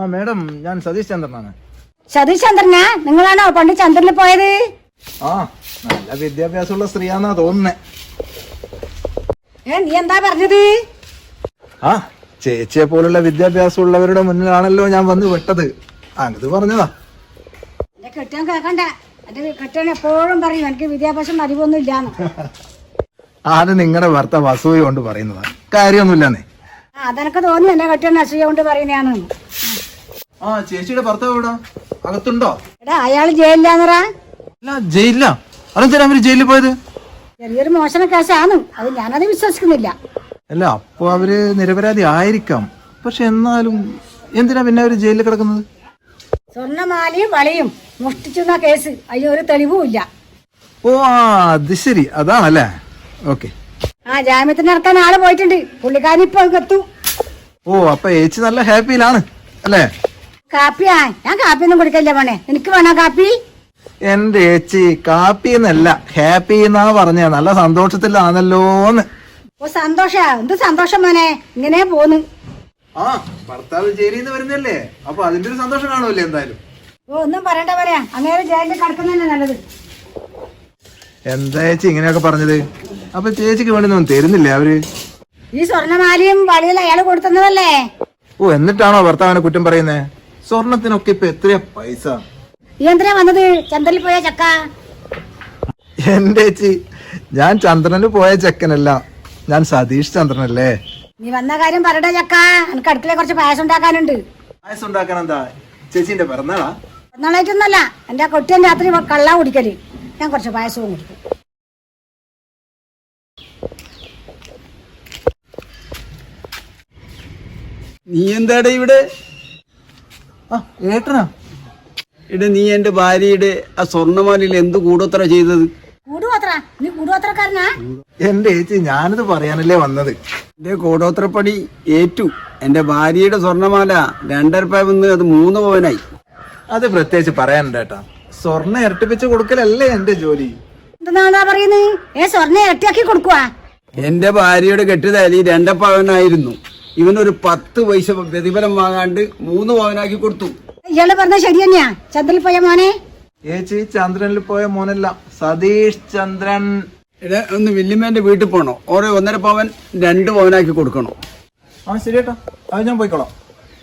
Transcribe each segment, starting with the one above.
ആ മേഡം ഞാൻ സതീഷ് ചന്ദ്രനാണ്. സതീഷ് ചന്ദ്രനാ? നിങ്ങളാണോ പണ്ട് ചന്ദ്രനിൽ പോയത്? ആ നല്ല വിദ്യാഭ്യാസമുള്ള സ്ത്രീയാന്നാ തോന്നുന്നേ. ഏ നീ എന്താ പറഞ്ഞത്? ആ ചേച്ചിയെ പോലുള്ള വിദ്യാഭ്യാസം ഉള്ളവരുടെ മുന്നിലാണല്ലോ ഞാൻ വന്ന് വിട്ടത്. അങ്ങത് പറഞ്ഞതാ. എന്റെ കെട്ടാൻ കേക്കണ്ട. എന്റെ കെട്ടാൻ എപ്പോഴും പറയും എനിക്ക് വിദ്യാഭ്യാസം അറിവൊന്നും ഇല്ലാന്ന് അത് നിങ്ങളുടെ ഭർത്താവ് അസൂയ കൊണ്ട് പറയുന്നതാ. കാര്യമൊന്നുമില്ലെന്നേ. അതെനക്ക് തോന്നുന്നു എന്റെ കെട്ടാൻ അസൂയ കൊണ്ട് പറയുന്നതാണ് ആ ചേച്ചിയുടെ ഭർത്താവ് എവിടാ? അകത്തുണ്ടോ? എടാ അയാൾ അല്ല ജയിലില്ല അതെന്താ അവർ ജയിലിൽ പോയത്? ചെറിയൊരു മോശന കേസാണ്. അത് ഞാനത് വിശ്വസിക്കുന്നില്ല. അല്ല അപ്പൊ അവർ നിരപരാധി ആയിരിക്കാം. പക്ഷെ എന്നാലും എന്തിനാ പിന്നെ അവർ ജയിലിൽ കിടക്കുന്നത്? സ്വർണമാലയും വളയും മോഷ്ടിച്ചെന്ന കേസ് അതിനൊരു തെളിവും ഇല്ല. ഓ ആ അത് ശരി. അതാണല്ലേ. ഓക്കെ. ആ ജാമ്യത്തിന് ഇറക്കാൻ ആൾ പോയിട്ടുണ്ട്. പുള്ളിക്കാരൻ ഇപ്പൊ എത്തും ഓ അപ്പൊ ഏച്ചി നല്ല ഹാപ്പിയിലാണ്. അല്ലേ? കാപ്പിയാ? ഞാൻ കാപ്പിയൊന്നും കൊടുക്കില്ല മോനെ. നിനക്ക് വേണോ കാപ്പി? എന്റെ ഏച്ചി കാപ്പി എന്നല്ല ഹാപ്പി എന്നാ പറഞ്ഞ. നല്ല സന്തോഷത്തിലാണല്ലോന്ന്. ഓ സന്തോഷ. എന്ത് സന്തോഷം മോനെ? ഇങ്ങനെ പോന്ന്. ആ ഭർത്താവ് ജയിലിൽ നിന്ന് വരുന്നല്ലേ? അപ്പൊ അതിന്റെ ഒരു സന്തോഷം കാണുമല്ലേ എന്തായാലും? ഓ ഒന്നും പറയണ്ട പറയാ അങ്ങനെ ജയിലിൽ കിടക്കുന്നതന്നെ നല്ലത്. എന്താ ചേച്ചി ഇങ്ങനെയൊക്കെ പറഞ്ഞത്? അപ്പൊ ചേച്ചിക്ക് വേണ്ടി ഒന്നും തരുന്നില്ലേ അവർ? ഈ സ്വർണമാലയും വളിയിൽ അയാൾ കൊടുത്തതല്ലേ ഓ എന്നിട്ടാണോ ഭർത്താവിനെ കുറ്റം പറയുന്നേ? സ്വർണത്തിനൊക്കെ ഇപ്പൊ എത്രയാ പൈസ? എന്തിനാ വന്നത്? ചന്ദ്രനിൽ പോയ ചക്ക. എന്റെ ചേച്ചി ഞാൻ ചന്ദ്രന് പോയ ചെക്കനല്ല ഞാൻ സതീഷ് ചന്ദ്രനല്ലേ? നീ വന്ന കാര്യം പറയടാ ചക്ക. എനിക്ക് അടുക്കള കുറച്ച് പായസം ഉണ്ടാക്കാനുണ്ട്. പായസം ഉണ്ടാക്കാൻ എന്താ? ചേച്ചിന്റെ പിറന്നാളാ? പിറന്നാളായിട്ടൊന്നല്ല എന്റെ കൊട്ടിയൻ രാത്രി കള്ള കുടിക്കൽ. ഞാൻ കുറച്ച് പായസവും കുടിക്കും. നീ എന്താടാ ഇവിടെ? ആ ഏട്ടനാ? ഇട നീ എന്റെ ഭാര്യയുടെ ആ സ്വർണമാലയിൽ എന്ത് കൂടോത്ര ചെയ്തത്? എന്റെ ചേച്ചി ഞാനിത് പറയാനല്ലേ വന്നത്. എന്റെ കൂടോത്രപ്പണി ഏറ്റു. എന്റെ ഭാര്യയുടെ സ്വർണമാല രണ്ടര പവന്ന് അത് മൂന്ന് പവനായി. അത് പ്രത്യേകിച്ച് പറയാനുണ്ട് ഏട്ടാ. സ്വർണ ഇരട്ടിപ്പിച്ച് കൊടുക്കലല്ലേ എന്റെ ജോലി? പറയുന്നത് സ്വർണ ഇരട്ടിയാക്കി കൊടുക്കുവാ? എന്റെ ഭാര്യയുടെ കെട്ടിതാലി രണ്ട പവനായിരുന്നു. ഇവനൊരു പത്ത് പൈസ പ്രതിഫലം വാങ്ങാണ്ട് മൂന്ന് പവനാക്കി കൊടുത്തു. ഇയാൾ പറഞ്ഞ ശരി തന്നെയാ. ചന്ദ്രനിൽ പോയ മോനെ? ഏച്ചി ചന്ദ്രനിൽ പോയ മോനല്ല. സതീഷ് ചന്ദ്രൻ. എടാ ഒന്ന് വില്ലിമേന്റെ വീട്ടിൽ പോണോ? ഓരോ ഒന്നര പവൻ രണ്ട് പവനാക്കി കൊടുക്കണോ? ആ ശരി ഏട്ടാ. അത് ഞാൻ പോയിക്കോളാം.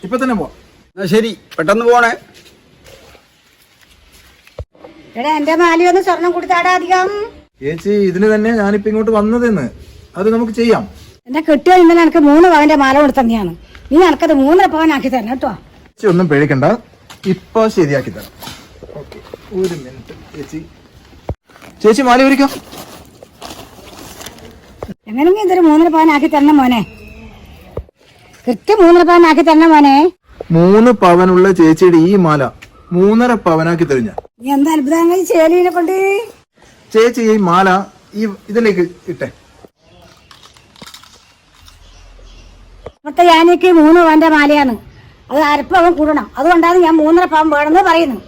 ഇപ്പൊ തന്നെ പോവാം. എന്നാ ശരി. പെട്ടെന്ന് പോണേ. എടാ എന്റെ ഒന്ന് സ്വർണം കൊടുത്താടാ അധികം. ചേച്ചി ഇതിന് തന്നെ ഞാനിപ്പോ ഇങ്ങോട്ട് വന്നതെന്ന്. അത് നമുക്ക് ചെയ്യാം. എന്റെ കെട്ടിയ ഇന്നലെ എനിക്ക് മൂന്ന് പവന്റെ മാല കൊടുത്തന്നെയാണ് നീ എനിക്കത് മൂന്നര പവനാക്കി തരണം കേട്ടോ. ചേച്ചി ഒന്നും പേടിക്കണ്ട. ഇപ്പൊ ശരിയാക്കി തരാം. ഓക്കെ ഒരു മിനിറ്റ്. ചേച്ചി. ചേച്ചി മാല ഒരിക്കോ എങ്ങനെയെങ്കിലും ഇതൊരു മൂന്നര പവനാക്കി തരണം മോനെ. കൃത്യം മൂന്നര പവനാക്കി തരണം മോനെ. മൂന്ന് പവനുള്ള ചേച്ചിയുടെ ഈ മാല മൂന്നര പവനാക്കി തരും ഞാൻ. നീ എന്താ അത്ഭുതങ്ങൾ ചേലിനെ കൊണ്ട്? ചേച്ചി ഈ മാല ഈ ഇതിലേക്ക് ഇട്ടെ. ഇവിടുത്തെ ഞാനേക്ക് മൂന്ന് പവന്റെ മാലയാണ്. അത് അരപ്പവൻ കൂടണം. അതുകൊണ്ടാണ് ഞാൻ മൂന്നര പവൻ വേണമെന്ന് പറയുന്നു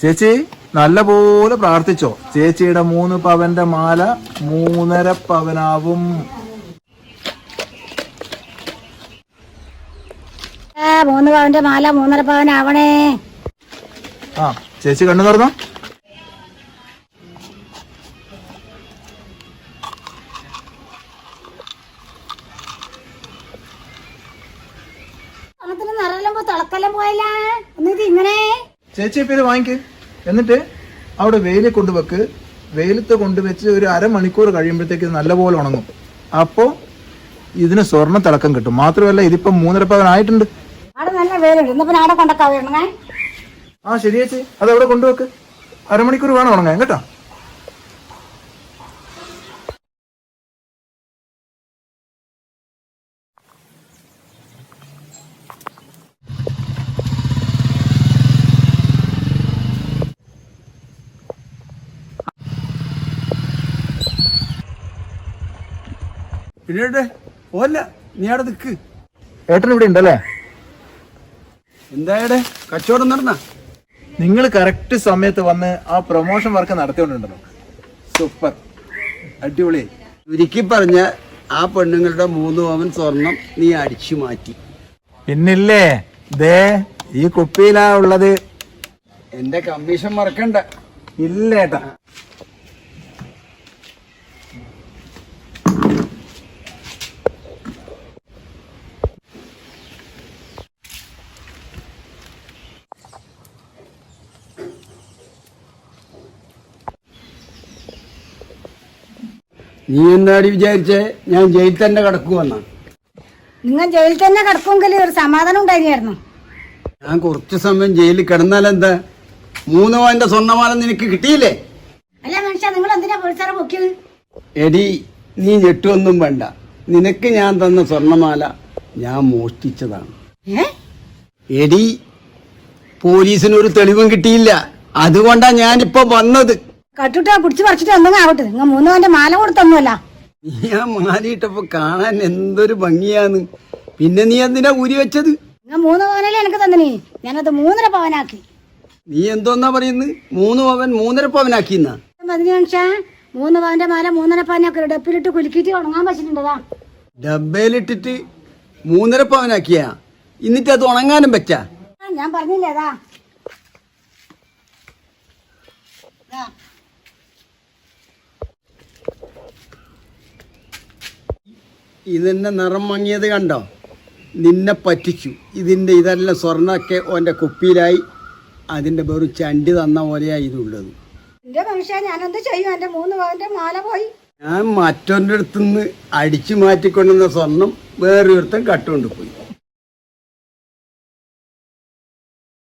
ചേച്ചി നല്ല പോലെ പ്രാർത്ഥിച്ചോ. ചേച്ചിയുടെ മൂന്ന് പവന്റെ മാല മൂന്നര പവനാവും. മൂന്ന് പവന്റെ മാല മൂന്നര പവനാവണേ. ആ ചേച്ചി കണ്ണു തുറന്നോ? ഓണത്തിന് നിറയെല്ലാം പോ തിളക്കെല്ലാം പോയല്ല. എന്നിട്ട് ഇങ്ങനെ? ചേച്ചി ഇപ്പൊ ഇത് വാങ്ങിക്ക്. എന്നിട്ട് അവിടെ വെയിലിൽ കൊണ്ടുവെക്ക്. വെയിലത്ത് കൊണ്ടുവച്ച് ഒരു അരമണിക്കൂർ കഴിയുമ്പോഴത്തേക്ക് നല്ലപോലെ ഉണങ്ങും. അപ്പോ ഇതിന് സ്വർണ തിളക്കം കിട്ടും. മാത്രമല്ല ഇതിപ്പം മൂന്നര പവൻ ആയിട്ടുണ്ട് അവിടെ നല്ല ഇന്നിപ്പോ കൊണ്ടൊക്കെ ആ ശരി ചേച്ചി. അത് അവിടെ കൊണ്ടുവെക്ക്? അരമണിക്കൂർ വേണം ഉണങ്ങാൻ കേട്ടോ? പിന്നെ പോല്ല നീ അവിടെ നിക്ക്. ഏട്ടൻ ഇവിടെ ഉണ്ടല്ലേ? എന്തായടെ? കച്ചവടം നടന്ന? നിങ്ങൾ കറക്റ്റ് സമയത്ത് വന്ന് ആ പ്രൊമോഷൻ വർക്ക് നടത്തിക്കൊണ്ടുണ്ടല്ലോ സൂപ്പർ അടിപൊളി. ഒരുക്കി പറഞ്ഞ ആ പെണ്ണുങ്ങളുടെ മൂന്ന് പവൻ സ്വർണം നീ അടിച്ചു മാറ്റി. പിന്നില്ലേ? ദേ ഈ കുപ്പിയിലാ ഉള്ളത്. എന്റെ കമ്മീഷൻ മറക്കണ്ട. ഇല്ല നീ എന്താടി വിചാരിച്ചേ? ഞാൻ ജയിൽ തന്നെ കിടക്കുവന്നാ. നിങ്ങൾ ജയിലിൽ തന്നെ കിടക്കുമെങ്കിൽ ഒരു സമാധാനം ഉണ്ടായിരുന്നു ഞാൻ കുറച്ച് സമയം ജയിലിൽ കിടന്നാലെന്താ മൂന്ന് പവന്റെ സ്വർണമാല നിനക്ക് കിട്ടിയില്ലേ? അല്ല മനുഷ്യ നിങ്ങൾ എന്തിനാ പോലീസാറെ പൊക്കിയത്? എടി നീ ഞെട്ടുവൊന്നും വേണ്ട. നിനക്ക് ഞാൻ തന്ന സ്വർണമാല ഞാൻ മോഷ്ടിച്ചതാണ്. ഏ? എടി പോലീസിനൊരു തെളിവും കിട്ടിയില്ല. അതുകൊണ്ടാ ഞാനിപ്പോ വന്നത്. കട്ടിട്ട് പിടിച്ചു പറിച്ചിട്ട് എന്തെങ്കിലും ആവട്ടെ. നിങ്ങൾ മൂന്ന് പവന്റെ മാല കൊടുത്തൊന്നുമല്ല. ഞാൻ മാലയിട്ടപ്പോ കാണാൻ എന്തൊരു ഭംഗിയാന്ന് പിന്നെ നീ എന്തിനാ ഊരി വെച്ചത്? നിങ്ങൾ മൂന്ന് പവനല്ലേ എനിക്ക് തന്നിനി. ഞാനത് മൂന്നര പവനാക്കി. നീ എന്തോന്നാ പറയുന്നത് മൂന്ന് പവൻ മൂന്നര പവനാക്കിന്നാ അതിന് മനുഷ്യ മൂന്ന് പവന്റെ മാല മൂന്നര പവനാക്കി. ഡപ്പിലിട്ട് കുലുക്കിയിട്ട് ഉണങ്ങാൻ വെച്ചിട്ടുണ്ടതാ ഡബയിലിട്ടിട്ട് മൂന്നര പവനാക്കിയാ? എന്നിട്ട് അത് ഉണങ്ങാനും പറ്റാ? ആ, ഞാൻ പറഞ്ഞില്ലേ ദാ. നിറം മങ്ങിയത് കണ്ടോ? നിന്നെ പറ്റിച്ചു ഇതിന്റെ ഇതെല്ലാം സ്വർണമൊക്കെ ഓന്റെ കുപ്പിയിലായി. അതിന്റെ വെറും ചണ്ടി തന്ന പോലെയാണ് ഇതുള്ളത്. എന്റെ മനുഷ്യ ഞാനെന്ത് ചെയ്യും? എന്റെ മൂന്ന് പവന്റെ മാല പോയി. ഞാൻ മറ്റൊന്റെ അടുത്തുനിന്ന് അടിച്ചു മാറ്റിക്കൊണ്ടുവന്ന സ്വർണം വേറൊരുത്തൻ കട്ടുകൊണ്ട് പോയി.